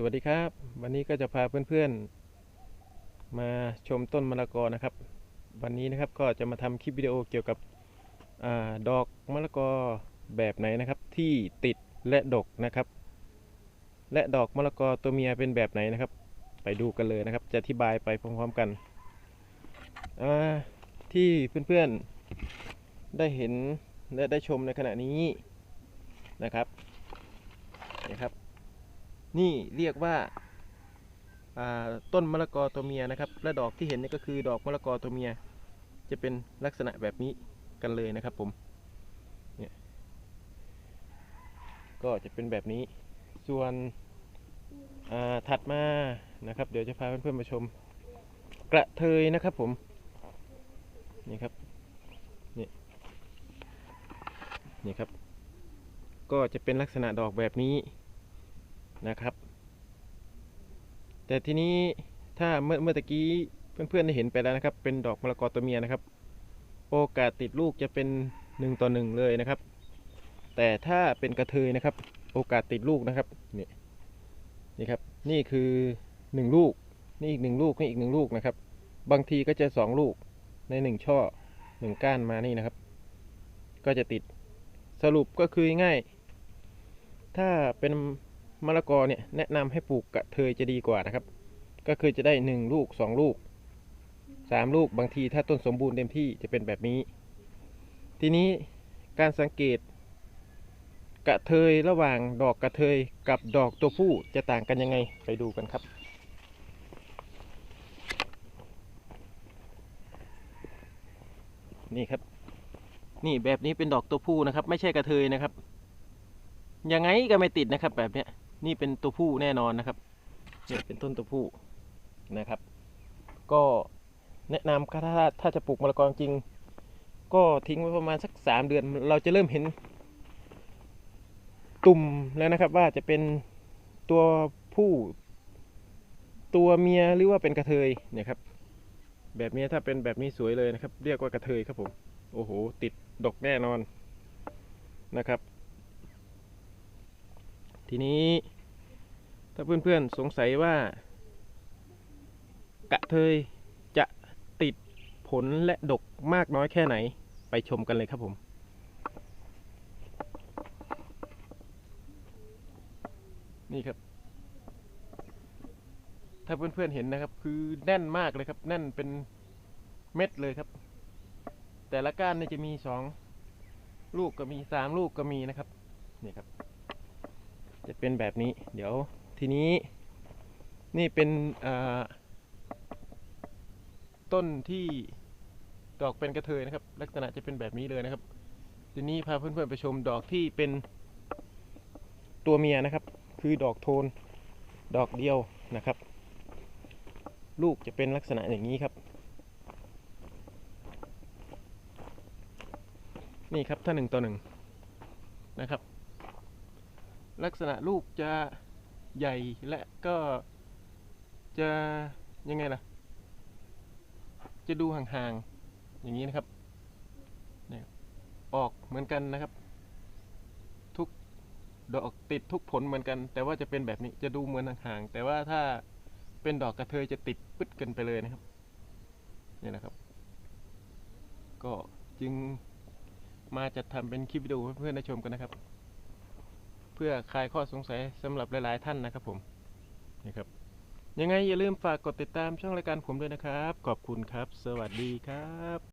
สวัสดีครับ วันนี้ก็จะพาเพื่อนๆ มาชมต้นมะละกอนะครับ วันนี้นะครับก็จะมาทำคลิปวิดีโอเกี่ยวกับอดอกมะละกอแบบไหนนะครับ ที่ติดและดกนะครับ และดอกมะละกอตัวเมียเป็นแบบไหนนะครับ ไปดูกันเลยนะครับ จะอธิบายไปพร้อมๆกันที่เพื่อนๆได้เห็นและได้ชมในขณะนี้นะครับ นี่เรียกว่าาต้นมะละกอตัวเมียนะครับ และดอกที่เห็นนี่ก็คือดอกมะละกอตัวเมีย จะเป็นลักษณะแบบนี้กันเลยนะครับผมเนี่ยก็จะเป็นแบบนี้ ส่วนถัดมานะครับ เดี๋ยวจะพาเพื่อนๆมาชม กระเทยนะครับผมนี่ครับนี่นี่ครับ ก็จะเป็นลักษณะดอกแบบนี้ นะครับ แต่ทีนี้ถ้าเมื่อเมื่อตะกี้เพื่อนๆได้เห็นไปแล้วนะครับ เป็นดอกมะละกอตัวเมียนะครับ โอกาสติดลูกจะเป็นหนึ่งต่อหนึ่งเลยนะครับ แต่ถ้าเป็นกระเทยนะครับ โอกาสติดลูกนะครับนี่นี่ครับนี่คือหนึ่งลูกนี่อีกหนึ่งลูกนี่อีกหนึ่งลูกนะครับ บางทีก็จะสองลูกในหนึ่งช่อหนึ่งก้านมานี่นะครับ ก็จะติดสรุปก็คือง่าย ถ้าเป็น มะละกอเนี่ยแนะนำให้ปลูกกระเทยจะดีกว่านะครับ ก็คือจะได้หนึ่งลูกสองลูกสามลูกบางทีถ้าต้นสมบูรณ์เต็มที่จะเป็นแบบนี้ ทีนี้การสังเกต กระเทยระหว่างดอกกระเทยกับดอกตัวผู้จะต่างกันยังไงไปดูกันครับนี่ครับ นี่แบบนี้เป็นดอกตัวผู้นะครับ ไม่ใช่กระเทยนะครับ ยังไงก็ไม่ติดนะครับแบบเนี้ย นี่เป็นตัวผู้แน่นอนนะครับเนี่ยเป็นต้นตัวผู้นะครับ ก็แนะนำถ้าถ้าถ้าจะปลูกมะละกอจริง ก็ทิ้งไว้ประมาณสักสามเดือน เราจะเริ่มเห็น ตุ่มแล้วนะครับ ว่าจะเป็นตัวผู้ตัวเมียหรือว่าเป็นกระเทยเนี่ยครับ แบบนี้ถ้าเป็นแบบนี้สวยเลยนะครับ เรียกว่ากระเทยครับผม โอ้โห ติดดกแน่นอนนะครับ ทีนี้ถ้าเพื่อนๆสงสัยว่า กระเทยจะติดผลและดกมากน้อยแค่ไหนไปชมกันเลยครับผมนี่ครับ ถ้าเพื่อนๆเห็นนะครับ คือแน่นมากเลยครับ แน่นเป็นเม็ดเลยครับ แต่ละก้านเนี่ยจะมีสองลูกก็มีสามลูกก็มีนะครับ นี่ครับ เป็นแบบนี้ เดี๋ยวทีนี้นี่เป็นต้นที่ดอกเป็นกระเทยนะครับ ลักษณะจะเป็นแบบนี้เลยนะครับ ทีนี้พาเพื่อนๆไปชมดอกที่เป็นตัวเมียนะครับ คือดอกโทนดอกเดียวนะครับ ลูกจะเป็นลักษณะอย่างนี้ครับ นี่ครับถ้าหนึ่งต่อหนึ่งนะครับ ลักษณะลูกจะใหญ่และก็จะยังไงล่ะ จะดูห่างๆ อย่างนี้นะครับนี่ออกเหมือนกันนะครับ ทุกดอกติดทุกผลเหมือนกัน แต่ว่าจะเป็นแบบนี้จะดูเหมือนห่างๆ แต่ว่าถ้าเป็นดอกกระเทยจะติดปึ๊ดกันไปเลยนะครับเนี่ยนะครับ ก็จึงมาจัดทำเป็นคลิปวิดีโอให้เพื่อนๆได้ชมกันนะครับ พื่อคลายข้อสงสัยสำหรับหลาย ๆ ท่านนะครับผมนี่ครับยังไงอย่าลืมฝากกดติดตามช่องรายการผมด้วยนะครับ ขอบคุณครับ สวัสดีครับ